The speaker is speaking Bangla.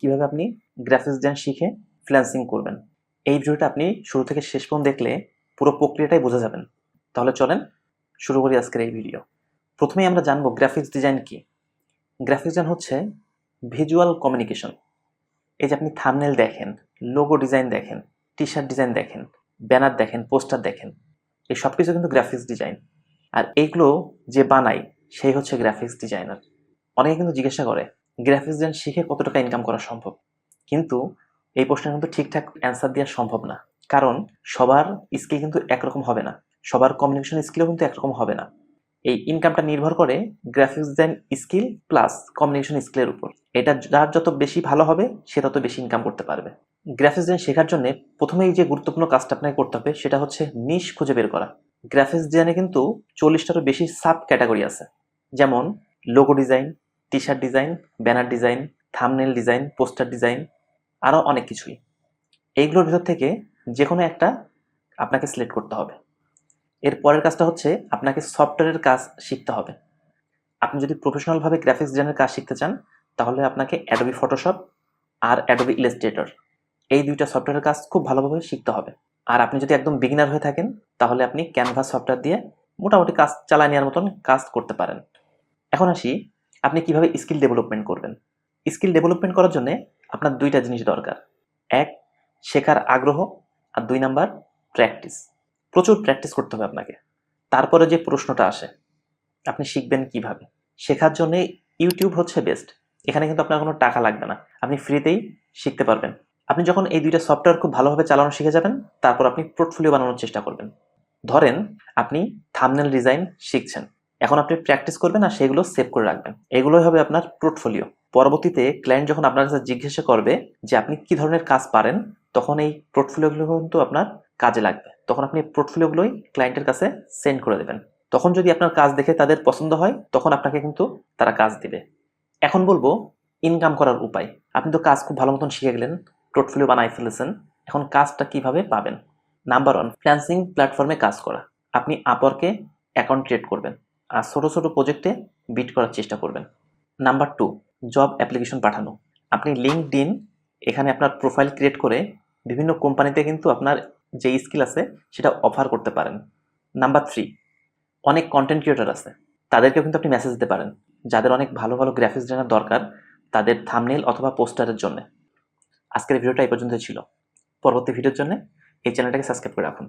কীভাবে আপনি গ্রাফিক্স ডিজাইন শিখে ফ্রিল্যান্সিং করবেন? এই ভিডিওটা আপনি শুরু থেকে শেষ পর্যন্ত দেখলে পুরো প্রক্রিয়াটাই বোঝা যাবেন। তাহলে চলেন শুরু করি আজকের এই ভিডিও প্রথমেই আমরা জানব গ্রাফিক্স ডিজাইন কি। গ্রাফিক্স ডিজাইন হচ্ছে ভিজুয়াল কমিউনিকেশন এই যে আপনি থামনেল দেখেন লোগো ডিজাইন দেখেন টি শার্ট ডিজাইন দেখেন ব্যানার দেখেন পোস্টার দেখেন, এই সব কিছু কিন্তু গ্রাফিক্স ডিজাইন আর এইগুলো যে বানায়, সেই হচ্ছে গ্রাফিক্স ডিজাইনার অনেকে কিন্তু জিজ্ঞাসা করে গ্রাফিক্স ডিজাইন শিখে কত টাকা ইনকাম করা সম্ভব? কিন্তু এই প্রশ্নের কিন্তু ঠিকঠাক অ্যান্সার দেওয়া সম্ভব না। কারণ সবার স্কিল কিন্তু একরকম হবে না। সবার কমিউনিকেশন স্কিলও কিন্তু একরকম হবে না। এই ইনকামটা নির্ভর করে graphics design skill plus communication স্কিলের উপর। এটা যার যত বেশি ভালো হবে, সে তত বেশি ইনকাম করতে পারবে। গ্রাফিক্স ডিজাইন শেখার জন্য প্রথমেই যে গুরুত্বপূর্ণ কাজটা আপনাকে করতে হবে, সেটা হচ্ছে নিশ খুঁজে বের করা। গ্রাফিক্স ডিজাইনে কিন্তু চল্লিশটারও বেশি সাব ক্যাটাগরি আছে। যেমন logo design T shirt design banner design thumbnail design poster design আরও অনেক কিছুই। এইগুলোর ভিতর থেকে যে কোনো একটা আপনাকে সিলেক্ট করতে হবে। এর পরের কাজটা হচ্ছে আপনাকে সফটওয়্যারের কাজ শিখতে হবে। আপনি যদি প্রফেশনালভাবে গ্রাফিক্স ডিজাইনের কাজ শিখতে চান, তাহলে আপনাকে অ্যাডোবি ফটোশপ আর অ্যাডোবি ইলাস্ট্রেটর এই দুইটা সফটওয়্যারের কাজ খুব ভালোভাবে শিখতে হবে। আর আপনি যদি একদম বিগিনার হয়ে থাকেন, তাহলে আপনি ক্যানভাস সফটওয়্যার দিয়ে মোটামুটি কাজ চালায় নেওয়ার মতন কাজ করতে পারেন। এখন আসি আপনি কীভাবে স্কিল ডেভেলপমেন্ট করবেন? স্কিল ডেভেলপমেন্ট করার জন্য আপনার দুইটা জিনিস দরকার। এক, শেখার আগ্রহ, আর দুই নাম্বার প্র্যাকটিস প্রচুর প্র্যাকটিস করতে হবে আপনাকে। তারপরে যে প্রশ্নটা আসে, আপনি শিখবেন কীভাবে? শেখার জন্য ইউটিউব হচ্ছে বেস্ট এখানে কিন্তু আপনার কোনো টাকা লাগবে না। আপনি ফ্রিতেই শিখতে পারবেন। আপনি যখন এই দুইটা সফটওয়্যার খুব ভালোভাবে চালানো শিখে যাবেন, তারপর আপনি পোর্টফোলিও বানানোর চেষ্টা করবেন। ধরেন, আপনি থামনেল ডিজাইন শিখছেন। এখন আপনি প্র্যাকটিস করবেন আর সেগুলো সেভ করে রাখবেন। এগুলোই হবে আপনার পোর্টফোলিও পরবর্তীতে ক্লায়েন্ট যখন আপনার কাছে জিজ্ঞাসা করবে যে আপনি কি ধরনের কাজ পারেন, তখন এই পোর্টফোলিওগুলো কিন্তু আপনার কাজে লাগবে। তখন আপনি পোর্টফোলিওগুলোই ক্লায়েন্টের কাছে সেন্ড করে দেবেন। তখন যদি আপনার কাজ দেখে তাদের পছন্দ হয়, তখন আপনাকে কিন্তু তারা কাজ দিবে। এখন বলব ইনকাম করার উপায়। আপনি তো কাজ খুব ভালো মতন শিখে গেলেন পোর্টফোলিও বানাই ফেলেছেন, এখন কাজটা কীভাবে পাবেন? নাম্বার ওয়ান ফ্রিল্যান্সিং প্ল্যাটফর্মে কাজ করা। আপনি আপরকে অ্যাকাউন্ট ক্রিয়েট করবেন। ছোটো ছোটো প্রজেক্টে বিট করার চেষ্টা করবেন। নাম্বার টু জব অ্যাপ্লিকেশন পাঠানো। আপনি লিঙ্কড ইন এখানে আপনার প্রোফাইল ক্রিয়েট করে বিভিন্ন কোম্পানিতে কিন্তু আপনার যে স্কিল আছে সেটা অফার করতে পারেন। নাম্বার থ্রি অনেক কন্টেন্ট ক্রিয়েটর আছে। তাদেরকেও কিন্তু আপনি মেসেজ দিতে পারেন। যাদের অনেক ভালো ভালো গ্রাফিক্স ডিজাইনার দরকার তাদের থামনেল অথবা পোস্টারের জন্য। আজকের ভিডিওটা এই পর্যন্ত ছিল। পরবর্তী ভিডিওর জন্য এই চ্যানেলটাকে সাবস্ক্রাইব করে রাখুন।